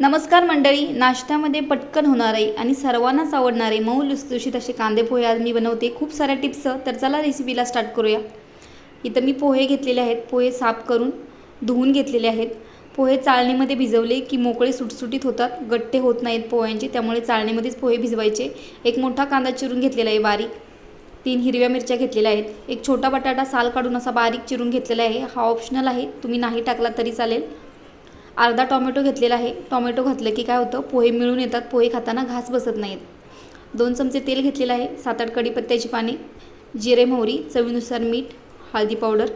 नमस्कार मंडळी नाश्त्यामध्ये पटकन होणारे आणि सर्वांनाच आवडणारे मऊ लुसलुशीत असे कांदे पोहे आज मी बनवते. खूप साऱ्या टिप्स तर चला रेसिपीला स्टार्ट करूया. इथं मी पोहे घेतलेले आहेत पोहे साफ करून धुवून घेतलेले आहेत. पोहे चाळणीमध्ये भिजवले की मोकळे सुटसुटीत होतात गट्टे होत नाहीत पोह्यांचे त्यामुळे चाळणीमध्येच पोहे भिजवायचे. एक मोठा कांदा चिरून घेतलेला आहे बारीक. तीन हिरव्या मिरच्या घेतलेल्या आहेत. एक छोटा बटाटा साल काढून असा बारीक चिरून घेतलेला आहे. हा ऑप्शनल आहे. तुम्ही नाही टाकला तरी चालेल. अर्धा टॉमॅटो घेतलेला आहे. टॉमॅटो घातलं की काय होतं? पोहे मिळून येतात. पोहे खाताना घास बसत नाहीत. दोन चमचे तेल घेतलेलं आहे. सात आठ कढीपत्त्याची पाने जिरे मोहरी चवीनुसार मीठ हळदी पावडर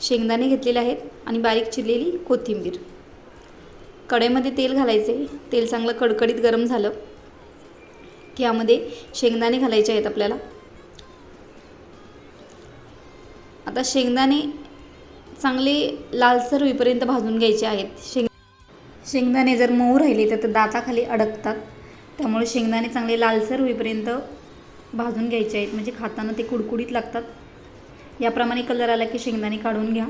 शेंगदाणे घेतलेले आहेत आणि बारीक चिरलेली कोथिंबीर. कढईमध्ये तेल घालायचे. तेल चांगलं कडकडीत गरम झालं की यामध्ये शेंगदाणे घालायचे आहेत आपल्याला. आता शेंगदाणे चांगले लालसर होईपर्यंत भाजून घ्यायचे आहेत. शेंग शेंगदाणे जर मऊ राहिले तर ते दाताखाली अडकतात. त्यामुळे शेंगदाणे चांगले लालसर होईपर्यंत भाजून घ्यायचे आहेत. म्हणजे खाताना ते कुडकुडीत लागतात. याप्रमाणे कलर आला की शेंगदाणे काढून घ्या.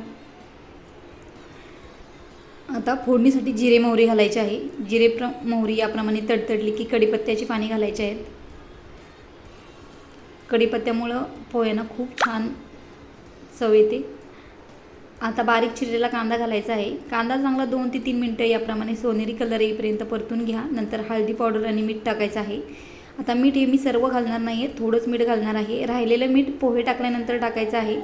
आता फोडणीसाठी जिरे मोहरी घालायची आहे. जिरे प्र मोहरी याप्रमाणे तडतडली की कढीपत्त्याची पाणी घालायचे आहेत. कढीपत्त्यामुळं पोह्यांना खूप छान चव येते. आता बारीक चिरलेला कांदा घालायचा आहे. कांदा चांगला दोन ते तीन मिनटं याप्रमाणे सोनेरी कलर येईपर्यंत परतून घ्या. नंतर हळदी पावडर आणि मीठ टाकायचं आहे. आता मीठ हे मी सर्व घालणार नाही आहे थोडंच मीठ घालणार आहे. राहिलेलं मीठ पोहे टाकल्यानंतर टाकायचं आहे.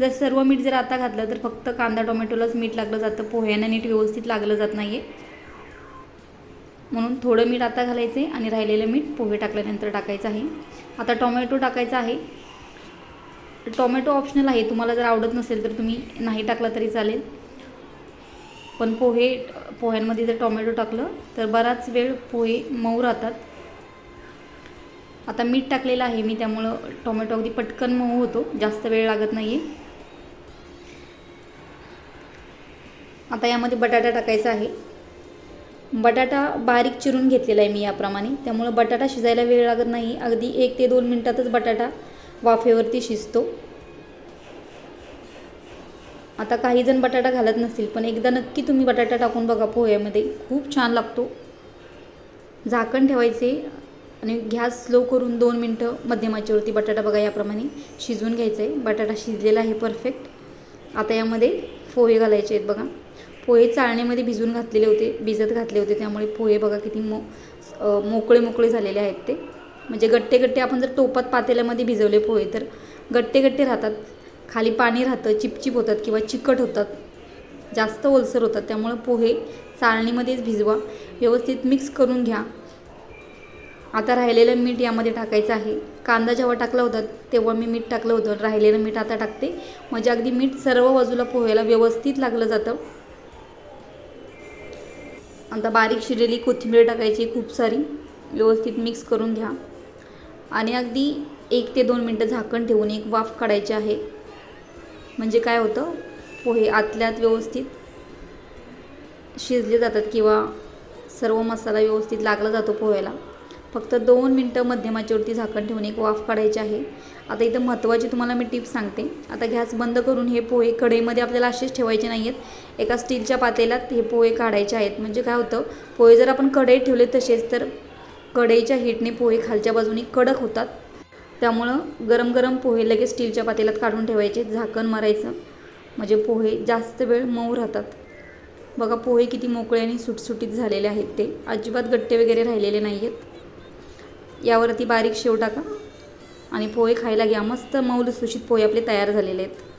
जर सर्व मीठ जर आता घातलं तर फक्त कांदा टोमॅटोलाच मीठ लागलं जातं. पोह्यांना नीट व्यवस्थित लागलं जात नाही आहे म्हणून थोडं मीठ आता घालायचं आहे आणि राहिलेलं मीठ पोहे टाकल्यानंतर टाकायचं आहे. आता टोमॅटो टाकायचा आहे. टोमॅटो ऑप्शनल आहे. तुम्हाला जर आवडत नसेल तर तुम्ही नाही टाकला तरी चालेल. पण पोहे पोह्यांमध्ये जर टोमॅटो टाकलं तर बराच वेळ पोहे मऊ राहतात. आता मीठ टाकलेलं आहे. मी त्यामुळं टोमॅटो अगदी पटकन मऊ होतो. जास्त वेळ लागत नाही आहे आता यामध्ये बटाटा टाकायचा आहे. बटाटा बारीक चिरून घेतलेला आहे मी याप्रमाणे. त्यामुळं बटाटा शिजायला वेळ लागत नाही अगदी एक ते दोन मिनटातच बटाटा वाफेवरती शिजतो. आता काही जण बटाटा घालत नसतील पण एकदा नक्की तुम्ही बटाटा टाकून बघा पोह्यामध्ये. खूप छान लागतो. झाकण ठेवायचे आणि गॅस स्लो करून दोन मिनटं मध्यमाच्यावरती बटाटा बघा याप्रमाणे शिजवून घ्यायचं आहे बटाटा शिजलेला आहे परफेक्ट. आता यामध्ये पोहे घालायचे आहेत बघा. पोहे चाळणीमध्ये भिजून घातलेले होते भिजत घातले होते त्यामुळे पोहे बघा किती मो मोकळे मोकळे झालेले आहेत ते. म्हणजे गट्टे गट्टे आपण जर टोपात पातेल्यामध्ये भिजवले पोहे तर गट्टे गट्टे राहतात. खाली पाणी राहतं चिपचिप होतात किंवा चिकट होतात. जास्त ओलसर होतात. त्यामुळं पोहे चाळणीमध्येच भिजवा व्यवस्थित मिक्स करून घ्या. आता राहिलेलं मीठ यामध्ये टाकायचं आहे. कांदा जेव्हा टाकला होता तेव्हा मी मीठ टाकलं होतं. राहिलेलं मीठ आता टाकते. म्हणजे अगदी मीठ सर्व बाजूला पोह्याला व्यवस्थित लागलं जातं. आता बारीक शिरलेली कोथिंबीर टाकायची खूप सारी. व्यवस्थित मिक्स करून घ्या. आणि अगदी एक ते दोन मिनटं झाकण ठेवून एक वाफ काढायची आहे. म्हणजे काय होतं? पोहे आतल्यात व्यवस्थित शिजले जातात किंवा सर्व मसाला व्यवस्थित लागला जातो पोह्याला. फक्त दोन मिनटं मध्यमाच्यावरती झाकण ठेवून एक वाफ काढायची आहे. आता इथं महत्त्वाची तुम्हाला मी टिप्स सांगते. आता गॅस बंद करून हे पोहे कढईमध्ये आपल्याला असेच ठेवायचे नाही आहेत एका स्टीलच्या पातेल्यात हे पोहे काढायचे आहेत. म्हणजे काय होतं? पोहे जर आपण कढईत ठेवले तसेच तर कढईच्या हीटने पोहे खालच्या बाजूने कडक होतात. त्यामुळं गरम गरम पोहे लगेच स्टीलच्या पातेल्यात काढून ठेवायचे झाकण मारायचं. म्हणजे पोहे जास्त वेळ मऊ राहतात. बघा पोहे किती मोकळे आणि सुटसुटीत झालेले आहेत ते. अजिबात गट्टे वगैरे राहिलेले नाही आहेत यावरती बारीक शेव टाका आणि पोहे खायला घ्या. मस्त मऊ लुसलुशीत पोहे आपले तयार झालेले आहेत.